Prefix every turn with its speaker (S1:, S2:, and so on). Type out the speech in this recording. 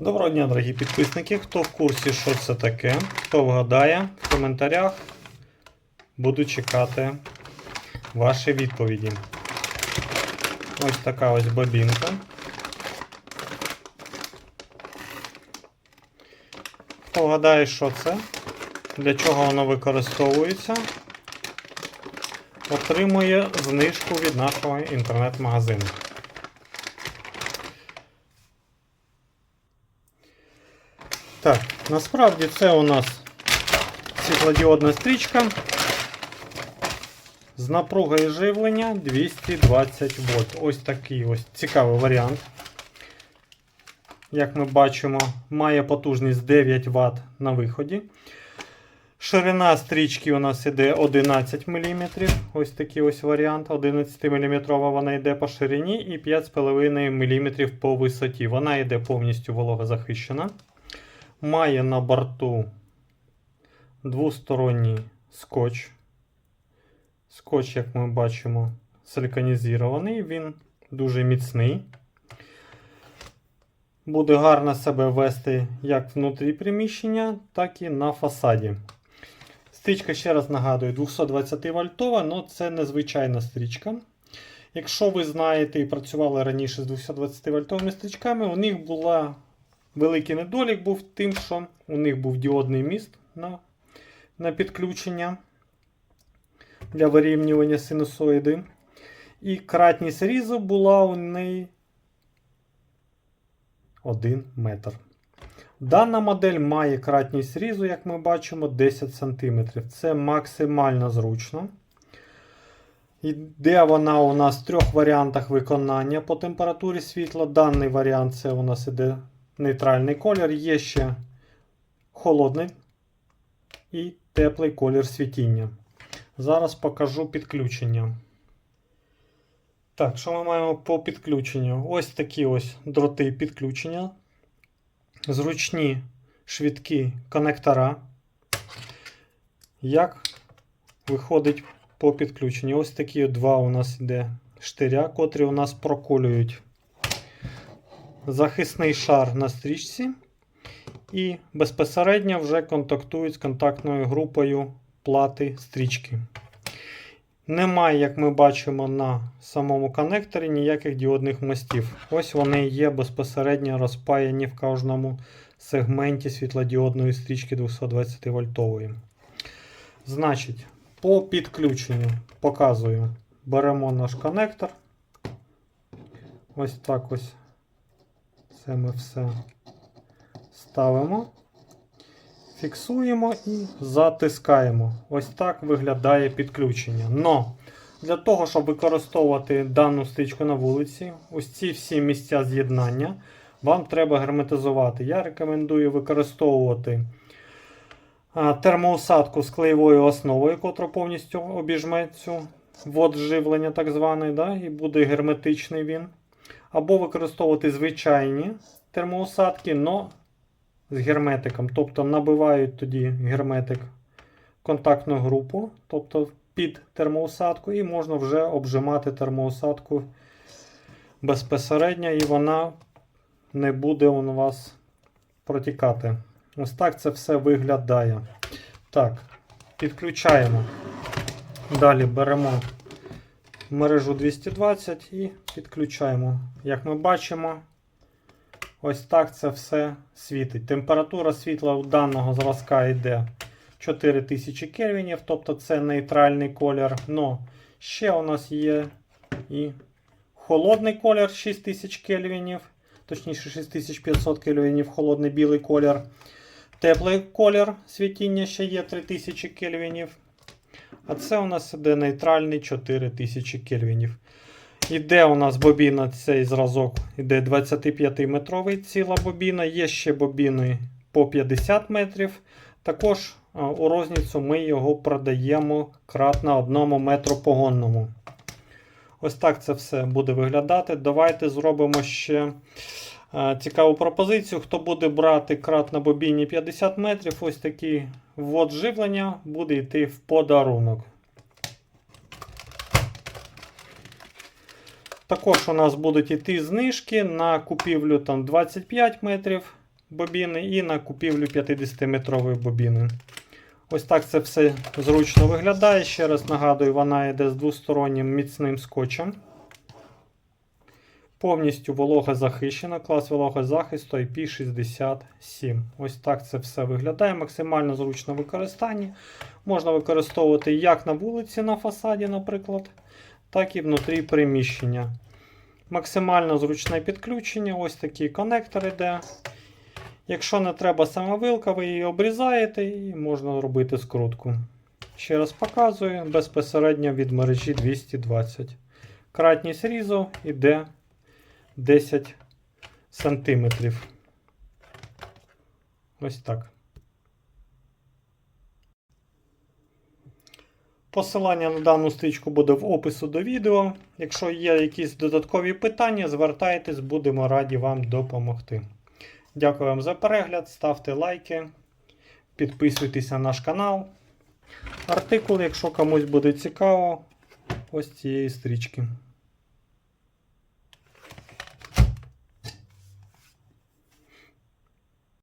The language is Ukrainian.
S1: Доброго дня, дорогі підписники. Хто в курсі, що це таке, хто вгадає, в коментарях буду чекати ваші відповіді. Ось така ось бобінка. Хто вгадає, що це, для чого воно використовується, отримує знижку від нашого інтернет-магазину. Так, насправді це у нас світлодіодна стрічка з напругою живлення 220 вольт. Ось такий ось цікавий варіант. Як ми бачимо, має потужність 9 Вт на виході. Ширина стрічки у нас іде 11 мм. Ось такий ось варіант. 11 мм вона йде по ширині і 5,5 мм по висоті. Вона йде повністю вологозахищена. Має на борту двосторонній скотч. Скотч, як ми бачимо, силиконізований, він дуже міцний. Буде гарно себе вести як внутрі приміщення, так і на фасаді. Стрічка, ще раз нагадую, 220 вольтова, але це незвичайна стрічка. Якщо ви знаєте і працювали раніше з 220 вольтовими стрічками, у них була великий недолік був тим, що у них був діодний міст на, на підключення для вирівнювання синусоїди. І кратність різу була у неї 1 метр. Дана модель має кратність різу, як ми бачимо, 10 см. Це максимально зручно. Іде вона у нас в трьох варіантах виконання по температурі світла. Даний варіант це у нас іде нейтральний колір. Є ще холодний і теплий колір світіння. Зараз покажу підключення. Так, що ми маємо по підключенню? Ось такі ось дроти підключення. Зручні швидкі конектора. Як виходить по підключенню? Ось такі два у нас йде штиря, котрі у нас проколюють захисний шар на стрічці. І безпосередньо вже контактують з контактною групою плати стрічки. Немає, як ми бачимо, на самому коннекторі ніяких діодних мостів. Ось вони є безпосередньо розпаяні в кожному сегменті світлодіодної стрічки 220 вольтової. Значить, по підключенню показую. Беремо наш коннектор. Ось так ось. Це ми все ставимо. Фіксуємо і затискаємо. Ось так виглядає підключення. Но для того, щоб використовувати дану стрічку на вулиці, ось ці всі місця з'єднання, вам треба герметизувати. Я рекомендую використовувати термоусадку з клеєвою основою, котра повністю обіжме цю вод так званий, да, і буде герметичний він. Або використовувати звичайні термоусадки, но з герметиком. Тобто набивають тоді герметик контактну групу, тобто під термоусадку, і можна вже обжимати термоусадку безпосередньо, і вона не буде у вас протікати. Ось так це все виглядає. Так, підключаємо. Далі беремо мережу 220 і підключаємо. Як ми бачимо, Ось так це все світить. Температура світла у даного зразка йде 4000 кельвінів, тобто це нейтральний колір. Но ще у нас є і холодний колір 6000 кельвінів, точніше 6500 кельвінів, холодний білий колір. Теплий колір світіння ще є 3000 кельвінів. А це у нас іде нейтральний 4000 кельвінів. Іде у нас бобіна, цей зразок іде 25-метровий ціла бобіна. Є ще бобіни по 50 метрів. Також у розницю ми його продаємо кратно одному метру погонному. Ось так це все буде виглядати. Давайте зробимо ще цікаву пропозицію. Хто буде брати крат на бобіні 50 метрів, ось такий ввод живлення буде йти в подарунок. Також у нас будуть йти знижки на купівлю там 25 метрів бобіни і на купівлю 50-метрової бобіни. Ось так це все зручно виглядає. Ще раз нагадую, вона йде з двостороннім міцним скотчем. Повністю волога захищена, клас вологозахисту IP67. Ось так це все виглядає. Максимально зручно в використанні. Можна використовувати як на вулиці на фасаді, наприклад, так і внутрі приміщення. Максимально зручне підключення. Ось такий коннектор іде. Якщо не треба сама вилка, ви її обрізаєте і можна робити скрутку. Ще раз показую безпосередньо від мережі 220. Кратність різу йде 10 сантиметрів. Ось так. Посилання на дану стрічку буде в опису до відео. Якщо є якісь додаткові питання, звертайтесь, будемо раді вам допомогти. Дякую вам за перегляд, ставте лайки, підписуйтесь на наш канал. Артикул, якщо комусь буде цікаво, ось цієї стрічки.